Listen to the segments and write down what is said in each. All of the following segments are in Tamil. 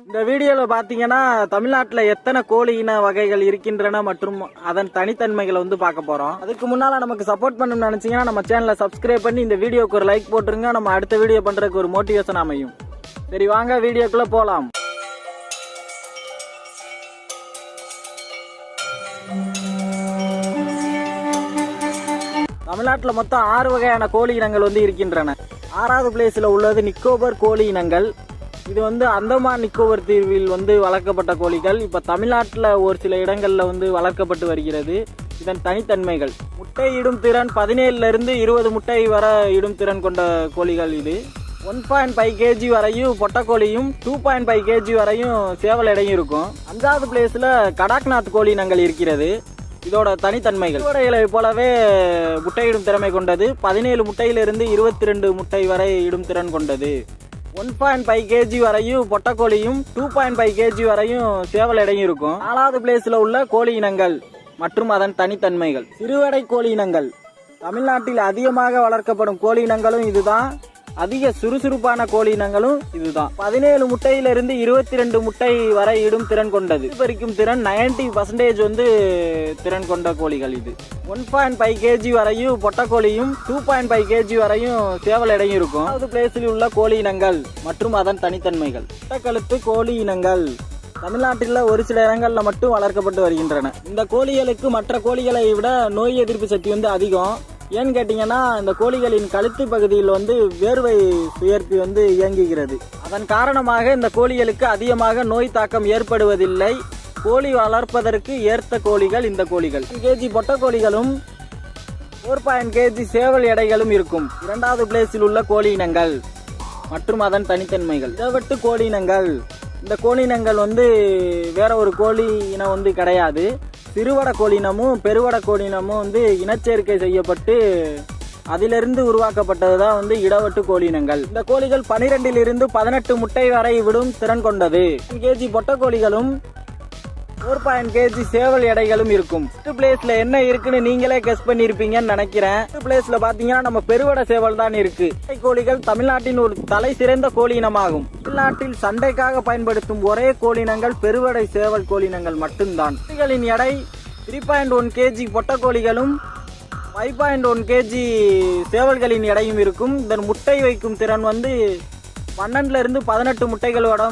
இந்த வீடியோவில் பார்த்தீங்கன்னா தமிழ்நாட்டில் எத்தனை கோழி இன வகைகள் இருக்கின்றன மற்றும் அதன் தனித்தன்மைகளை வந்து பார்க்க போகிறோம் அதுக்கு முன்னால் நமக்கு சப்போர்ட் பண்ணணும்னு நினச்சிங்கன்னா நம்ம சேனலை சப்ஸ்கிரைப் பண்ணி இந்த வீடியோக்கு ஒரு லைக் போட்டுருங்க. நம்ம அடுத்த வீடியோ பண்ணுறதுக்கு ஒரு மோட்டிவேஷன் அமையும். சரி வாங்க வீடியோக்குள்ளே போகலாம் தமிழ்நாட்டில் மொத்தம் ஆறு வகையான கோழி இனங்கள் வந்து இருக்கின்றன. ஆறாவது பிளேஸில் உள்ளது நிக்கோபர் கோழி இனங்கள். இது வந்து அந்தமான் நிக்கோபர் தீவில் வந்து வளர்க்கப்பட்ட கோழிகள். இப்போ தமிழ்நாட்டில் ஒரு சில இடங்களில் வந்து வளர்க்கப்பட்டு வருகிறது. இதன் தனித்தன்மைகள். முட்டை இடும் திறன் பதினேழுலேருந்து இருபது முட்டை வர இடும் திறன் கொண்ட கோழிகள் இது. ஒன் பாயிண்ட் ஃபைவ் கேஜி வரையும் பொட்டக்கோழியும் டூ பாயிண்ட் ஃபைவ் கேஜி வரையும் சேவல் எடையும் இருக்கும். அஞ்சாவது பிளேஸில் கடாக்நாத் கோழி நாங்கள் இருக்கிறது. இதோட தனித்தன்மைகள். கோடைகளை போலவே முட்டையிடும் திறமை கொண்டது. பதினேழு முட்டையிலிருந்து இருபத்தி ரெண்டு முட்டை வரை இடும் திறன் கொண்டது. ஒன் பாயிண்ட் ஃபைவ் கேஜி வரையும் பொட்டக்கோழியும் டூ பாயிண்ட் ஃபைவ் கேஜி வரையும் சேவல் எடையும் இருக்கும். நாலாவது பிளேஸில் உள்ள கோழி இனங்கள் மற்றும் அதன் தனித்தன்மைகள். சிறுவடை கோழி இனங்கள். தமிழ்நாட்டில் அதிகமாக வளர்க்கப்படும் கோழி இனங்களும் இதுதான். அதிக சுறுசுறுப்பான கோழி இனங்களும் இதுதான். பதினேழு முட்டையிலிருந்து இருபத்தி ரெண்டு முட்டை வரை இடும் திறன் கொண்டது. பறிக்கும் திறன் 90% பர்சன்டேஜ் வந்து திறன் கொண்ட கோழிகள் இது. ஒன் பாயிண்ட் ஃபைவ் கேஜி வரையும் பொட்டக்கோழியும் டூ பாயிண்ட் ஃபைவ் கேஜி வரையும் சேவல் எடையும் இருக்கும். அதாவது பிளேஸில் உள்ள கோழி இனங்கள் மற்றும் அதன் தனித்தன்மைகள். பொட்டக்கழுத்து கோழி இனங்கள் தமிழ்நாட்டில் ஒரு சில இடங்களில் மட்டும் வளர்க்கப்பட்டு வருகின்றன. இந்த கோழிகளுக்கு மற்ற கோழிகளை விட நோய் எதிர்ப்பு சக்தி வந்து அதிகம். ஏன்னு கேட்டிங்கன்னா இந்த கோழிகளின் கழுத்து பகுதியில் வந்து வேர்வை சுயர்ப்பி வந்து இயங்குகிறது. அதன் காரணமாக இந்த கோழிகளுக்கு அதிகமாக நோய் தாக்கம் ஏற்படுவதில்லை. கோழி வளர்ப்பதற்கு ஏற்ற கோழிகள் இந்த கோழிகள். கேஜி பொட்டை கோழிகளும் ஃபோர் பாயிண்ட் கேஜி சேவல் எடைகளும் இருக்கும். இரண்டாவது பிளேஸில் உள்ள கோழி இனங்கள் மற்றும் அதன் தனித்தன்மைகள். இதவட்டு கோழி இனங்கள் இந்த கோழி இனங்கள் வந்து வேற ஒரு கோழி இனம் வந்து கிடையாது. சிறுவட கோழினமும் பெருவட கோழினமும் வந்து இனச்சேர்க்கை செய்யப்பட்டு அதிலிருந்து உருவாக்கப்பட்டது தான் வந்து இடவட்டு கோழி இனங்கள் இந்த கோழிகள் பனிரெண்டில் இருந்து பதினெட்டு முட்டை வரை விடும் திறன் கொண்டது. கேஜி பொட்டை கோழிகளும் ஃபோர் பாயிண்ட் கேஜி சேவல் எடைகளும் இருக்கும். ஃபர்ஸ்ட் பிளேஸ்ல என்ன இருக்குன்னு நீங்களே கெஸ் பண்ணிருப்பீங்கன்னு நினைக்கிறேன். ஃபர்ஸ்ட் பிளேஸ்ல பாத்தீங்கன்னா நம்ம பெருவட சேவல் தான் இருக்கு. கோழிகள் தமிழ்நாட்டின் ஒரு தலை சிறந்த கோழி இனமாகும் தமிழ்நாட்டில் சண்டைக்காக பயன்படுத்தும் ஒரே கோழினங்கள் பெருவடை சேவல் கோழினங்கள் மட்டும்தான். கோழிகளின் எடை த்ரீ பாயிண்ட் ஒன் கேஜி பொட்டை கோழிகளும் ஃபைவ் பாயிண்ட் ஒன் கேஜி சேவல்களின் எடையும் இருக்கும். இதன் முட்டை வைக்கும் திறன் வந்து பன்னெண்டுல இருந்து பதினெட்டு முட்டைகளோட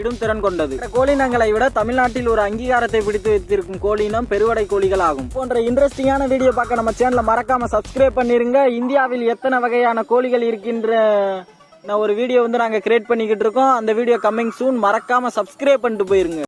இடும் திறன் கொண்டது. கோழினங்களை விட தமிழ்நாட்டில் ஒரு அங்கீகாரத்தை பிடித்து வைத்திருக்கும் கோழினம் பெருவடை கோழிகள் ஆகும் போன்ற இன்ட்ரெஸ்டிங்கான வீடியோ பார்க்க நம்ம சேனலை மறக்காம சப்ஸ்கிரைப் பண்ணிருங்க. இந்தியாவில் எத்தனை வகையான கோழிகள் இருக்கின்ற நான் ஒரு வீடியோ வந்து நாங்கள் கிரியேட் பண்ணிக்கிட்டு இருக்கோம். அந்த வீடியோ கம்மிங் சூன் மறக்காம சப்ஸ்கிரைப் பண்ணிட்டு போயிருங்க.